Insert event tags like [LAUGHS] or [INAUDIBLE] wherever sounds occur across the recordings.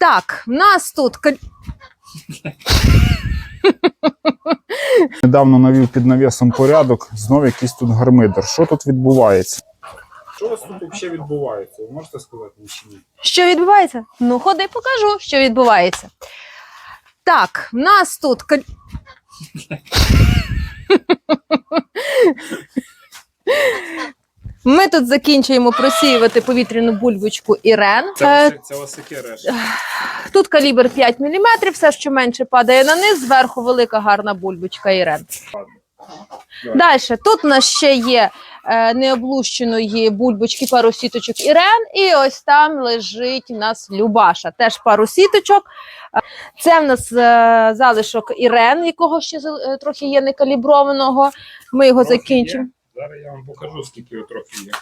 Так, в нас тут каль- Недавно навів під навісом порядок, знов якийсь тут гармидер. Що тут відбувається? Що у вас тут взагалі відбувається? Ви можете сказати чи ні? Що відбувається? Ну, ходи, покажу, що відбувається. Так, в нас тут. [LAUGHS] Ми тут закінчуємо просіювати повітряну бульбочку Ірен. Е, це вас решта? Тут калібр 5 мм, все, що менше падає на низ, зверху велика гарна бульбочка Ірен. Далі, тут у нас ще є е, необлущеної бульбочки, пару сіточок Ірен, і ось там лежить у нас Любаша, теж пару сіточок. Е, Це в нас е, залишок Ірен, якого ще е, трохи є некаліброваного. Ми його Трохи закінчимо. Зараз я вам покажу, скільки його трохи є.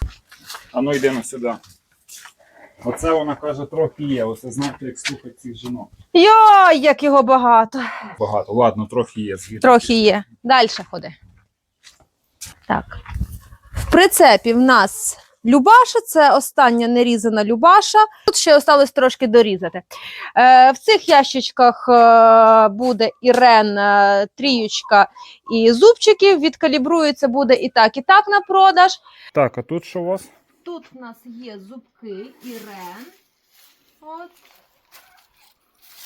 А ну йдемо сюди. Оце вона каже, трохи є. Оце знаєте, як слухати цих жінок. Йой, як його багато. Багато. Ладно, трохи є. згідно. Трохи є. Далі ходи. Так. В прицепі в нас Любаша, це остання нерізана Любаша. Тут ще осталось трошки дорізати. Е, в цих ящичках е, буде Ірен, е, тріючка і зубчиків. Відкалібрується буде і так, і так на продаж. Так, а тут що у вас? Тут в нас є зубки Ірен. От,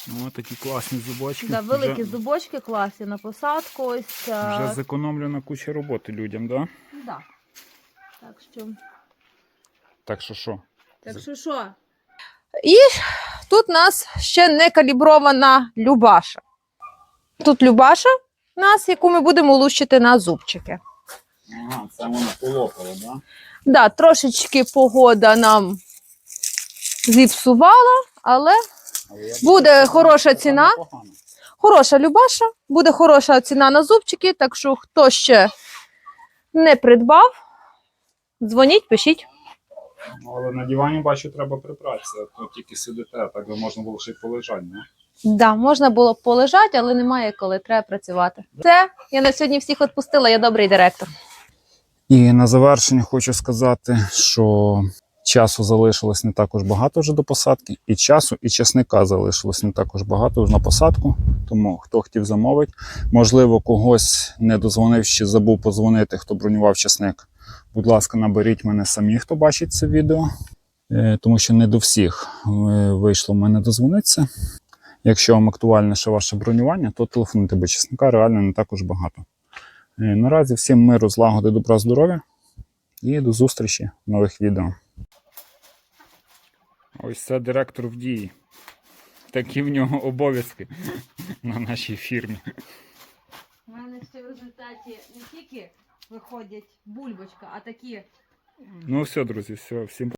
Ну, такі класні зубочки. да, великі вже, зубочки, класні на посадку. Ось, е, вже зекономлена куча роботи людям, да? да. Так що. Так що що? Так що що? І тут у нас ще не калібрована Любаша. Тут Любаша у нас, яку ми будемо лущити на зубчики. Ага, це вона полопала, да? Да, трошечки погода нам зіпсувала, але Але Буде думаю, хороша ціна. хороша Любаша, буде хороша ціна на зубчики, так що хто ще не придбав, дзвоніть, пишіть. Але на дивані бачу, треба прибратися. Тут тільки сидите, так би можна було ще й полежати, не? Да, можна було б полежати, але немає коли, треба працювати. Це я на сьогодні всіх відпустила, я добрий директор. І на завершення хочу сказати, що часу залишилось не також багато вже до посадки, і часу, і часника залишилось не також багато на посадку. Тому хто хотів замовить, можливо, когось не дозвонив чи забув подзвонити, хто бронював часник. Будь ласка, наберіть мене самі, хто бачить це відео, Е, тому що не до всіх е, вийшло в мене дозвонитися. Якщо вам актуальне ще ваше бронювання, то телефонуйте, бо часника реально не також багато. Е, Наразі всім миру, злагоди, добра, здоров'я і до зустрічі в нових відео. Ось це директор в дії. Такі в нього обов'язки на нашій фірмі. У мене ще в результаті не тільки виходять бульбочка, а такі Ну все, друзі, все, всім